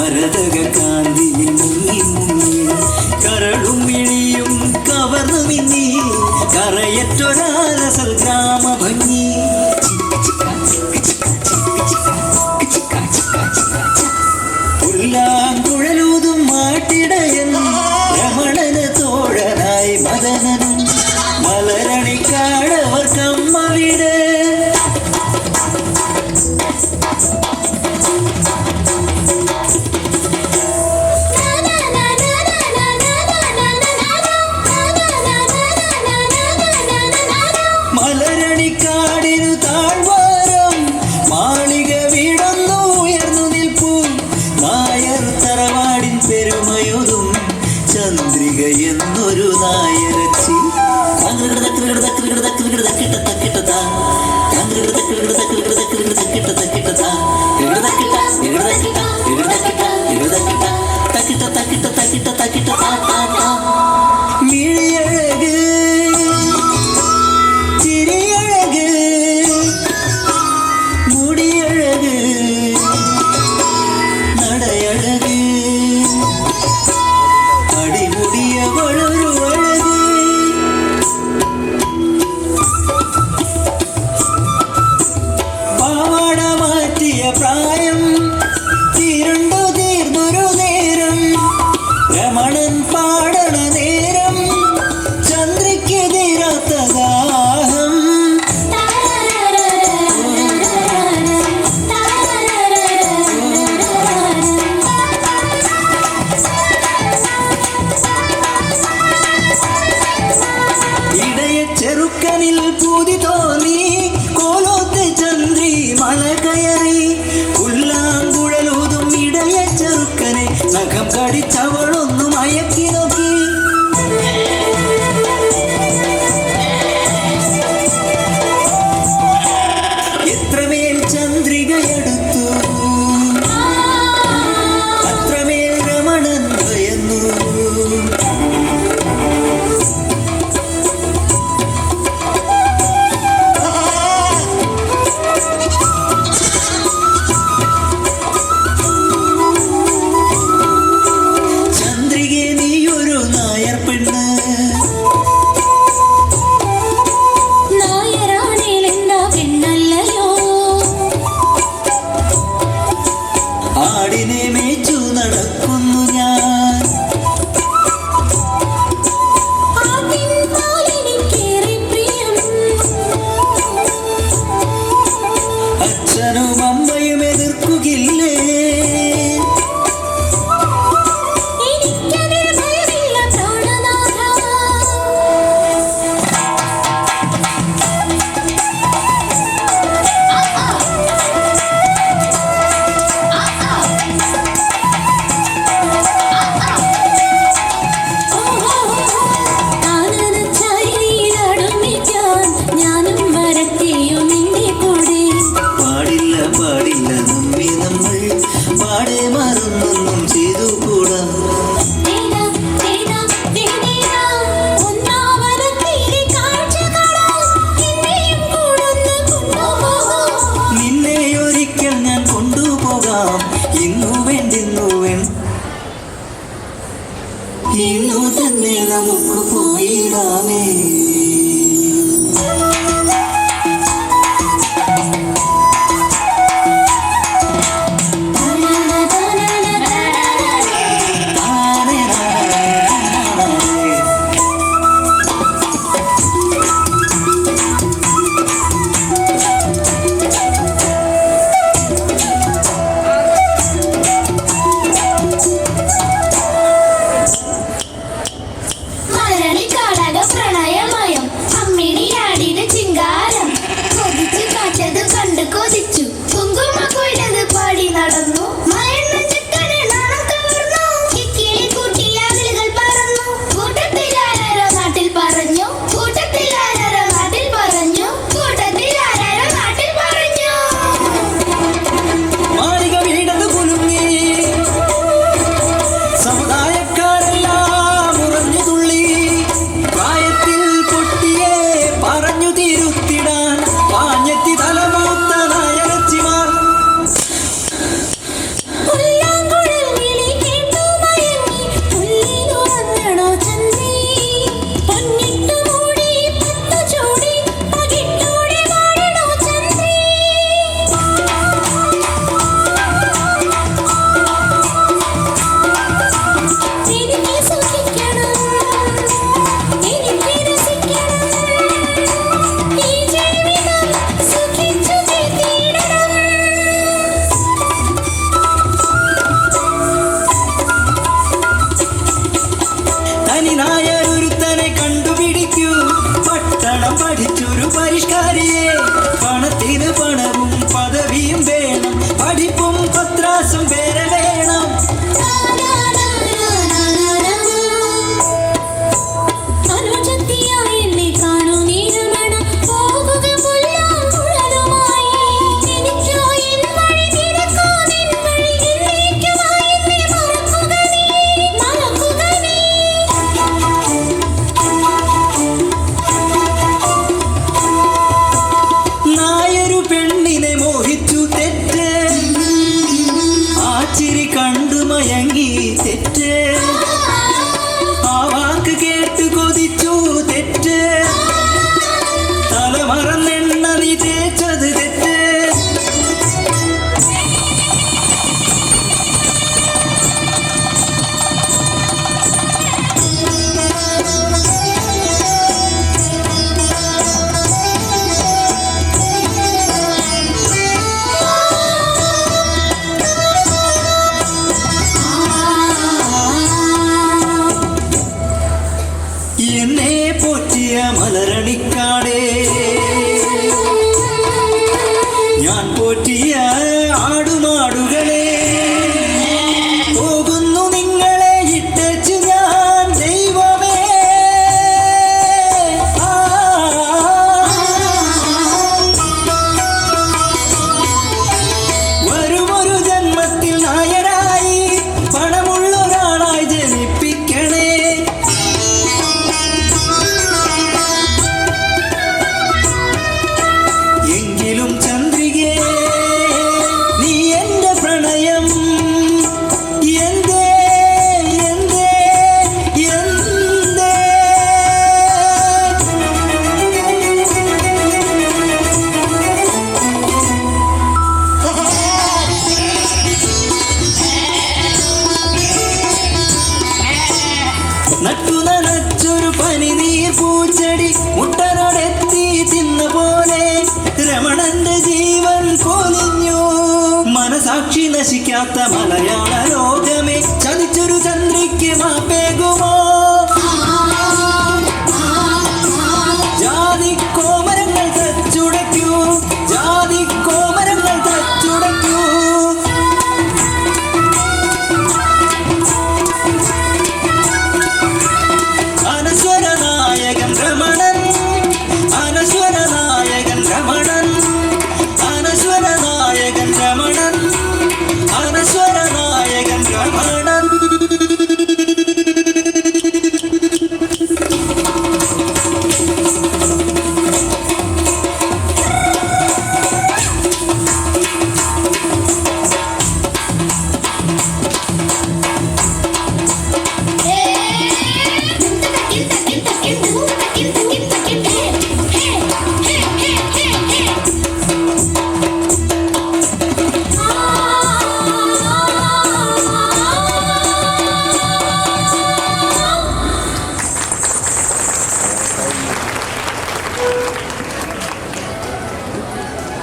മരതക കാന്തിയിൽ കരളും ഇളിയും കവർന്നു മിന്നി ഗ്രാമ ഭംഗി പുല്ലാങ്കുഴലൂതും മാട്ടിടയൻ രമണന് തോഴനായി മദനനും ഇന്നു തന്നെ നമുക്ക് പോയിടാമേ some bitterness. മനസാക്ഷി നശിക്കാത്ത മലയാള ലോകമേ.